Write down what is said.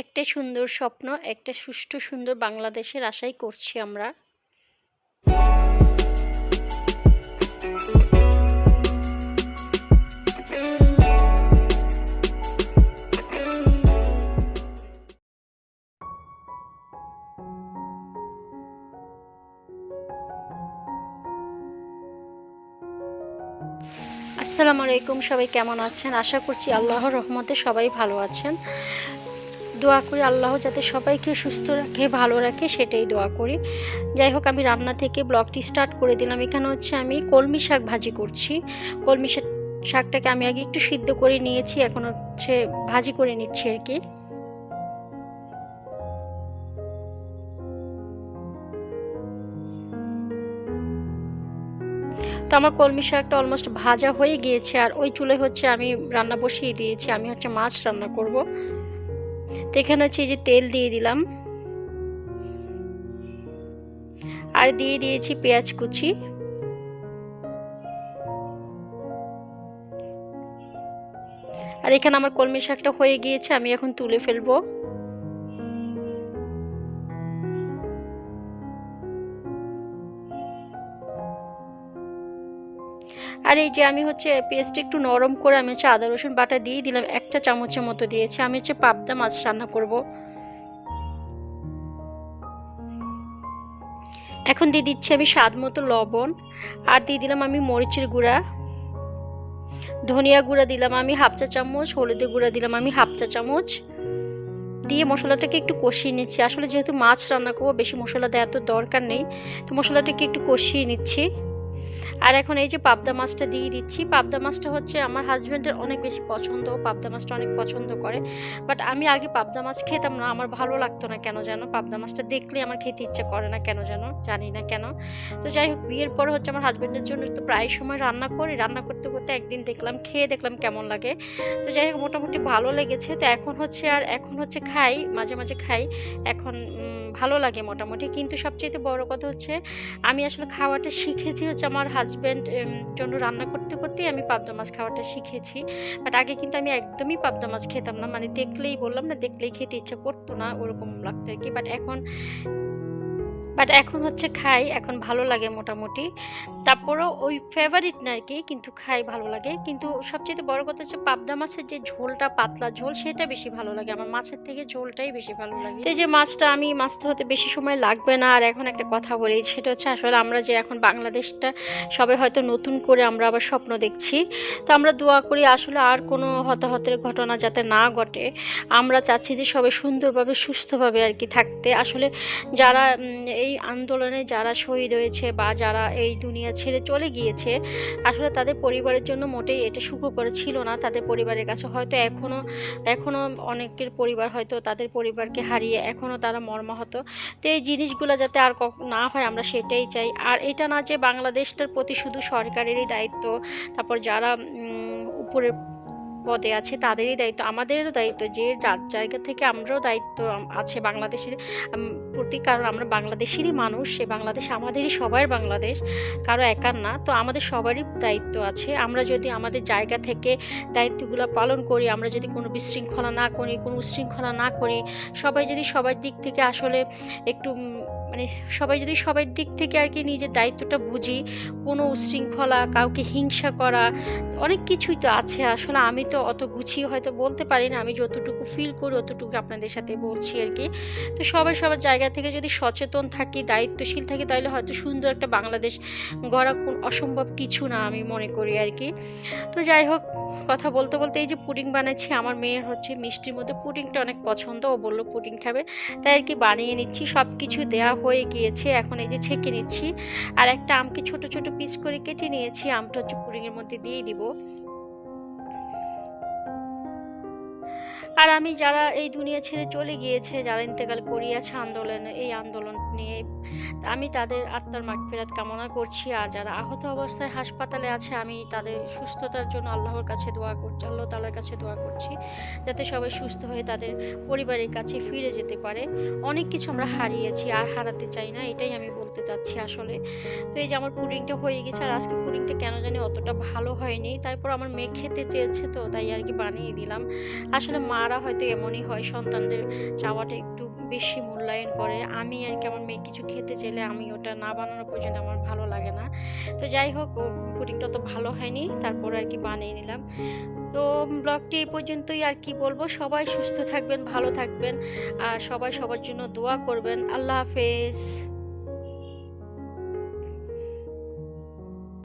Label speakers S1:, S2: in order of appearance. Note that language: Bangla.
S1: একটা সুন্দর স্বপ্ন, একটা সুষ্ঠু, সুন্দর বাংলাদেশের আশাই করছি আমরা। আসসালামু আলাইকুম, সবাই কেমন আছেন? আশা করছি আল্লাহর রহমতে সবাই ভালো আছেন। দোয়া করি আল্লাহ যাতে সবাইকে সুস্থ রাখে, ভালো রাখে, সেটাই দোয়া করি। যাই হোক, আমি রান্না থেকে ব্লগটি স্টার্ট করে দিলাম। এখানে হচ্ছে আমি কলমি শাক ভাজি করছি। কলমি শাক শাকটাকে আমি আগে একটু সিদ্ধ করে নিয়েছি, এখন হচ্ছে ভাজি করে নিচ্ছি আর কি। তো আমার কলমি শাকটা অলমোস্ট ভাজা হয়ে গিয়েছে, আর ওই চুলে হচ্ছে আমি রান্না বসিয়ে দিয়েছি। আমি হচ্ছে মাছ রান্না করব। তো এখানে হচ্ছে এই যে তেল দিয়ে দিলাম। আর দিয়ে দিয়েছি পেঁয়াজ কুচি। আর এখানে আমার কলমি শাকটা হয়ে গিয়েছে, আমি এখন তুলে ফেলব। আর এই যে আমি হচ্ছে পেস্ট একটু নরম করে আমি হচ্ছে আদা, রসুন বাটা দিয়ে দিলাম, একটা চামচের মতো দিয়েছি। আমি হচ্ছে পাবদা মাছ রান্না করব। এখন দিয়ে দিচ্ছি আমি স্বাদ মতো লবণ, আর দিয়ে দিলাম আমি মরিচের গুঁড়া। ধনিয়া গুঁড়া দিলাম আমি হাফ চা চামচ, হলুদের গুঁড়া দিলাম আমি হাফ চা চামচ। দিয়ে মশলাটাকে একটু কষিয়ে নিচ্ছি। আসলে যেহেতু মাছ রান্না করব, বেশি মশলা দেওয়ার তো দরকার নেই। তো মশলাটাকে একটু কষিয়ে নিচ্ছি। আর এখন এই যে পাবদা মাছটা দিয়ে দিচ্ছি। পাবদা মাছটা হচ্ছে আমার হাজব্যান্ডের অনেক বেশি পছন্দ, পাবদা মাছটা অনেক পছন্দ করে। বাট আমি আগে পাবদা মাছ খেতাম না, আমার ভালো লাগতো না কেন যেন? পাবদা মাছটা দেখলে আমার খেতে ইচ্ছে করে না কেন যেন? জানি না কেন। তো যাই হোক, বিয়ের পরে হচ্ছে আমার হাজব্যান্ডের জন্য তো প্রায় সময় রান্না করি। রান্না করতে করতে একদিন দেখলাম, খেয়ে দেখলাম কেমন লাগে। তো যাই হোক, মোটামুটি ভালো লেগেছে। তো এখন হচ্ছে আর এখন হচ্ছে খাই, মাঝে মাঝে খাই। এখন ভালো লাগে মোটামুটি। কিন্তু সবচেয়ে বড় কথা হচ্ছে, আমি আসলে খাওয়াটা শিখেছি হচ্ছে আমার হাজব্যান্ড জন্য রান্না করতে করতেই আমি পাবদা মাছ খাওয়াটা শিখেছি। বাট আগে কিন্তু আমি একদমই পাবদা মাছ খেতাম না। মানে দেখলেই বললাম না, দেখলেই খেতে ইচ্ছা করতো না, ওরকম লাগতো আর কি বাট এখন বাট এখন হচ্ছে খাই, এখন ভালো লাগে মোটামুটি। তারপরও ওই ফেভারিট না আর কি কিন্তু খাই ভালো লাগে। কিন্তু সবচেয়ে বড় কথা হচ্ছে পাবদা মাছের যে ঝোলটা, পাতলা ঝোল, সেটা বেশি ভালো লাগে। আমার মাছের থেকে ঝোলটাই বেশি ভালো লাগে। এই যে মাছটা আমি মাছটা হতে বেশি সময় লাগবে না। আর এখন একটা কথা বলি, সেটা হচ্ছে আসলে আমরা যে এখন বাংলাদেশটা, সবাই হয়তো নতুন করে আমরা আবার স্বপ্ন দেখছি। তো আমরা দোয়া করি আসলে আর কোনো হতাহতের ঘটনা যাতে না ঘটে। আমরা চাচ্ছি যে সবাই সুন্দরভাবে, সুস্থভাবে আর কি থাকতে। আসলে যারা এই আন্দোলনে যারা শহীদ হয়েছে বা যারা এই দুনিয়া ছেড়ে চলে গিয়েছে, আসলে তাদের পরিবারের জন্য মোটেই এটা সুখকর ছিল না। তাদের পরিবারের কাছে হয়তো এখনও এখনও অনেকের পরিবার হয়তো তাদের পরিবারকে হারিয়ে এখনও তারা মর্মাহত। তো এই জিনিসগুলো যাতে আর না হয় আমরা সেটাই চাই। আর এটা না যে বাংলাদেশটার প্রতি শুধু সরকারেরই দায়িত্ব, তারপর যারা উপরের পদে আছে, তাদেরই দায়িত্ব, আমাদেরও দায়িত্ব, যে যার জায়গা থেকে আমরাও দায়িত্ব আছে বাংলাদেশের প্রতি কারণ আমরা বাংলাদেশেরই মানুষ, সে বাংলাদেশ আমাদেরই সবার বাংলাদেশ, কারও একার না, তো আমাদের সবারই দায়িত্ব আছে। আমরা যদি আমাদের জায়গা থেকে দায়িত্বগুলো পালন করি, আমরা যদি কোনো বিশৃঙ্খলা না করি, কোনো উশৃঙ্খলা না করি, সবাই যদি সবার দিক থেকে আসলে একটু মানে সবাই যদি সবার দিক থেকে আর কি নিজের দায়িত্বটা বুঝি, কোনো উশৃঙ্খলা, কাউকে হিংসা করা, অনেক কিছুই তো আছে। আসলে আমি তো অত গুছিয়ে হয়তো বলতে পারি না, আমি যতটুকু ফিল করি অতটুকু আপনাদের সাথে বলছি আর কি তো সবাই সবার জায়গা থেকে যদি সচেতন থাকি, দায়িত্বশীল থাকি, তাহলে হয়তো সুন্দর একটা বাংলাদেশ গড়া কোন অসম্ভব কিছু না আমি মনে করি আর কি তো যাই হোক, কথা বলতে বলতে এই যে পুডিং বানাচ্ছি, আমার মেয়ের হচ্ছে মিষ্টির মধ্যে পুডিংটা অনেক পছন্দ, ও বলল পুডিং খাবে। তাই আর কি বানিয়ে নিচ্ছি সব কিছু দেওয়া হয়ে গিয়েছে, এখন এই যে ছেঁকে নিচ্ছি। আর একটা আমকে ছোট ছোট পিস করে কেটে নিয়েছি, আমটা হচ্ছে পুরিংয়ের মধ্যে দিয়ে দিব। আর আমি যারা এই দুনিয়া ছেড়ে চলে গিয়েছে, যারা ইন্তেকাল করিয়াছে আন্দোলন, এই আন্দোলন নিয়ে, আমি তাদের আত্মার মাগফিরাত কামনা করছি। আর যারা আহত অবস্থায় হাসপাতালে আছে, আমি তাদের সুস্থতার জন্য আল্লাহর কাছে দোয়া করছি, আল্লাহ তালার কাছে দোয়া করছি, যাতে সবাই সুস্থ হয়ে তাদের পরিবারের কাছে ফিরে যেতে পারে। অনেক কিছু আমরা হারিয়েছি, আর হারাতে চাই না, এটাই আমি বলতে চাচ্ছি আসলে। তো এই যে আমার পুডিংটা হয়ে গেছে, আর আজকে পুডিংটা কেন জানি অতটা ভালো হয়নি, তারপর আমার মেয়ে খেতে চেয়েছে তো, তাই আর কি বানিয়ে দিলাম। আসলে মারা হয়তো এমনই হয়, সন্তানদের চাওয়াটা একটু বেশি মূল্যায়ন করে। আমি আর কি আমার মেয়ে কিছু খেতে চাইলে আমি ওটা না বানানো পর্যন্ত আমার ভালো লাগে না। তো যাই হোক পুডিংটা তো ভালো হয়নি, তারপর আর কি বানিয়ে নিলাম। তো ব্লগটি এই পর্যন্তই আর কি বলব। সবাই সুস্থ থাকবেন, ভালো থাকবেন, আর সবাই সবার জন্য দোয়া করবেন। আল্লাহ হাফেজ।